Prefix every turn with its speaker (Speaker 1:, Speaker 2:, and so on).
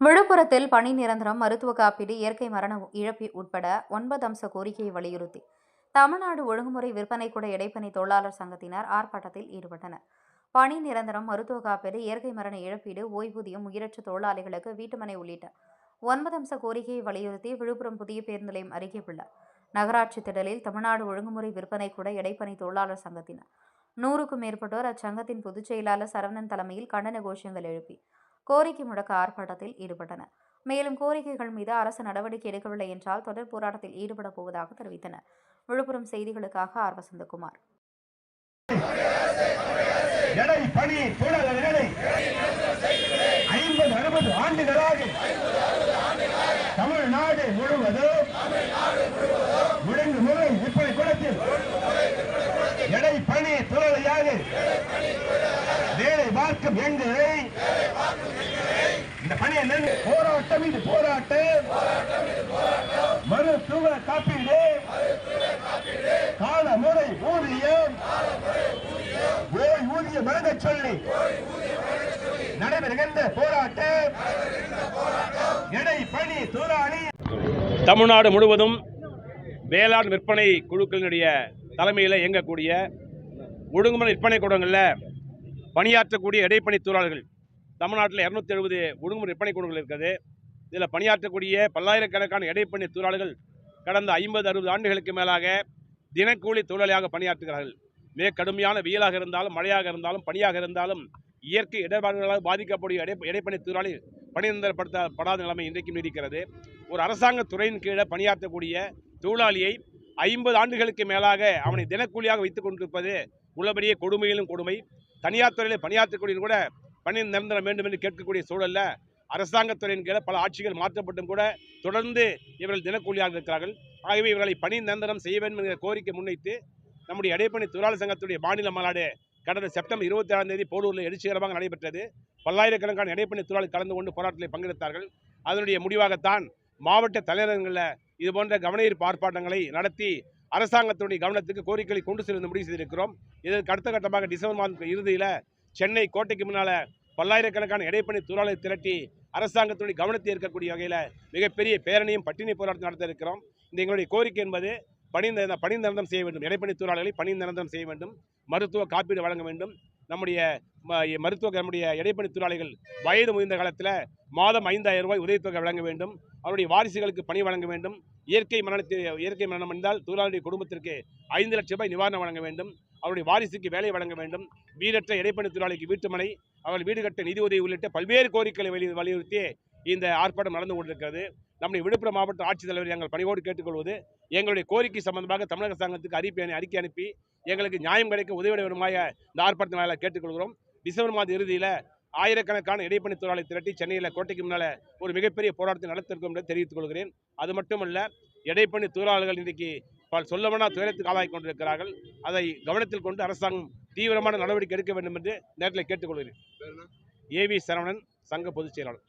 Speaker 1: விழுப்புரத்தில் பணி நிரந்தரம் மருத்துவ காப்பீடு இயற்கை மரண இழப்பி உட்பட ஒன்பது அம்ச கோரிக்கையை வலியுறுத்தி தமிழ்நாடு ஒழுங்குமுறை விற்பனை கூட இடைப்பணி தொழிலாளர் சங்கத்தினர் ஆர்ப்பாட்டத்தில் ஈடுபட்டனர். பணி நிரந்தரம் மருத்துவ காப்பீடு இயற்கை மரண இழப்பீடு ஓய்வூதியம் உயிரற்ற தொழிலாளிகளுக்கு வீட்டுமனை உள்ளிட்ட ஒன்பது அம்ச கோரிக்கையை வலியுறுத்தி விழுப்புரம் புதிய பேருந்து நிலையம் அருகே உள்ள நகராட்சி திடலில் தமிழ்நாடு ஒழுங்குமுறை விற்பனை கூட இடைப்பணி தொழிலாளர் சங்கத்தினர். நூறுக்கும் மேற்பட்டோர் அச்சங்கத்தின் பொதுச் செயலாளர் சரவணன் தலைமையில் கண்டன கோஷங்கள் எழுப்பி கோரிக்கை முழக்க ஆர்ப்பாட்டத்தில் ஈடுபட்டனர். மேலும் கோரிக்கைகள் மீது அரசு நடவடிக்கை எடுக்கவில்லை என்றால் தொடர் போராட்டத்தில் ஈடுபடப் போவதாக தெரிவித்தனர். விழுப்புரம் செய்திகளுக்காக ஆர். வசந்தகுமார்.
Speaker 2: ஐம்பது அறுபது ஆண்டுகளாக தமிழ்நாடு முழுவதும் ஒழுங்குமுறை விற்பனை குளத்தில் எடை பணி தொழிலாளியாக வேலை பார்க்கும் எங்களை இந்த பணி என்ன போராட்டம் இது போராட்டம். மருத்துவ காப்பீடு. கால முறை ஊதியம். ஓய் ஊதியம் வழங்கச் சொல்லி. நடைபெறுகின்ற போராட்டம். எடை பணி தொழிலாளி
Speaker 3: தமிழ்நாடு முழுவதும் வேளாண் விற்பனை குழுக்களினுடைய தலைமையில் இயங்கக்கூடிய ஒழுங்குமுறை விற்பனை கூடங்களில் பணியாற்றக்கூடிய இடைப்பணி தொழிலாளர்கள் தமிழ்நாட்டில் இரநூத்தி எழுபது ஒழுங்குமுறை விற்பனை கூடங்கள் இருக்குது. இதில் பணியாற்றக்கூடிய பல்லாயிரக்கணக்கான இடைப்பணி தொழிலாளர்கள் கடந்த ஐம்பது அறுபது ஆண்டுகளுக்கு மேலாக தினக்கூலி தொழிலாளியாக பணியாற்றுகிறார்கள். மிக கடுமையான வெயிலாக இருந்தாலும் மழையாக இருந்தாலும் பனியாக இருந்தாலும் இயற்கை இடர்பாடுகளால் பாதிக்கப்படும் இடை இடைப்பணி தொழிலாளி பணிநிரந்தரப்படுத்தப்படாத நிலைமை இன்றைக்கும் நீடிக்கிறது. ஒரு அரசாங்க துறையின் கீழே பணியாற்றக்கூடிய தொழிலாளியை ஐம்பது ஆண்டுகளுக்கு மேலாக அவனை தினக்கூலியாக வைத்துக் கொண்டிருப்பது உள்ளபடியே கொடுமையிலும் கொடுமை. தனியார் துறையில் பணியாற்றக்கூடிய கூட பணி நிரந்தரம் வேண்டும் என்று கேட்கக்கூடிய சூழல்ல அரசாங்கத்துறையின் கீழே பல ஆட்சிகள் மாற்றப்பட்டும் கூட தொடர்ந்து இவர்கள் தினக்கூலியாக இருக்கிறார்கள். ஆகவே இவர்களை பணி நிரந்தரம் செய்ய வேண்டும் என்கிற கோரிக்கை முன்வைத்து நம்முடைய இடைப்பணி தொழிலாளர் சங்கத்துடைய மாநில மாநாடு கடந்த செப்டம்பர் இருபத்தி ஏழாம் தேதி போலூரில் எழுச்சிகரமாக நடைபெற்றது. பல்லாயிரக்கணக்கான இடைப்பணி தொழிலாளர் கலந்து கொண்டு போராட்டத்தில் பங்கெடுத்தார்கள். அதனுடைய முடிவாகத்தான் மாவட்ட தலைநகரங்களில் இது போன்ற கவனஈர்ப்பு ஆர்ப்பாட்டங்களை நடத்தி அரசாங்கத்துடைய கவனத்துக்கு கோரிக்கைகளை கொண்டு செல்வது முடிவு செய்திருக்கிறோம். இதற்கு அடுத்த கட்டமாக டிசம்பர் மாதம் இறுதியில் சென்னை கோட்டைக்கு முன்னால் பல்லாயிரக்கணக்கான இடைப்பணி தொழிலாளர் திரட்டி அரசாங்கத்துடைய கவனத்தை இருக்கக்கூடிய வகையில் மிகப்பெரிய பேரணியும் பட்டினி போராட்டம் நடத்த இருக்கிறோம். இந்த எங்களுடைய கோரிக்கை என்பது பணி பணி நிரந்தரம் செய்ய வேண்டும். இடைப்பணி தொழிலாளர்களை பணி நிரந்தரம் செய்ய வேண்டும். மருத்துவ காப்பீடு வழங்க வேண்டும். நம்முடைய ம- மருத்துவ நம்முடைய இடைப்பணி தொழிலாளிகள் வயது முதிர்ந்த காலத்தில் மாதம் ஐந்தாயிரம் ரூபாய் உதவித்தொகை வழங்க வேண்டும். அவருடைய வாரிசுகளுக்கு பணி வழங்க வேண்டும். இயற்கை மரணத்தை இயற்கை மரணம் என்றால் தொழிலாளருடைய குடும்பத்திற்கு ஐந்து லட்சம் ரூபாய் நிவாரணம் வழங்க வேண்டும். அவருடைய வாரிசுக்கு வேலை வழங்க வேண்டும். வீடற்ற இடைப்பணி தொழிலாளிக்கு வீட்டுமனை அவர்கள் வீடு கட்ட நிதி உதவி உள்ளிட்ட பல்வேறு கோரிக்கைகளை வலி வலியுறுத்தி இந்த ஆர்ப்பாட்டம் நடந்து கொண்டிருக்கிறது. நம்முடைய விழுப்புரம் மாவட்ட ஆட்சித்தலைவர் எங்கள் பணிவோடு கேட்டுக்கொள்வது எங்களுடைய கோரிக்கை சம்பந்தமாக தமிழக சங்கத்துக்கு அறிக்கை அறிக்கை அனுப்பி எங்களுக்கு நியாயம் கிடைக்க உதவிட வேண்டுமாய இந்த ஆர்ப்பாட்டத்தின் வாயிலாக கேட்டுக்கொள்கிறோம். டிசம்பர் மாத இறுதியில் ஆயிரக்கணக்கான இடைப்பணி தொழிலாளி திரட்டி சென்னையில் கோட்டைக்கு முன்னால் ஒரு மிகப்பெரிய போராட்டத்தை நடத்திருக்கோம் என்று தெரிவித்துக் கொள்கிறேன். அது மட்டுமல்ல இடைப்பணி தொழிலாளர்கள் இன்றைக்கு பல சொல்லவனா துயரத்துக்கு ஆளாகி கொண்டிருக்கிறார்கள். அதை கவனத்தில் கொண்டு அரசாங்கம் தீவிரமான நடவடிக்கை எடுக்க வேண்டும் என்று நேரத்தில் கேட்டுக்கொள்கிறேன். ஏவி சரவணன் சங்க பொதுச் செயலாளர்.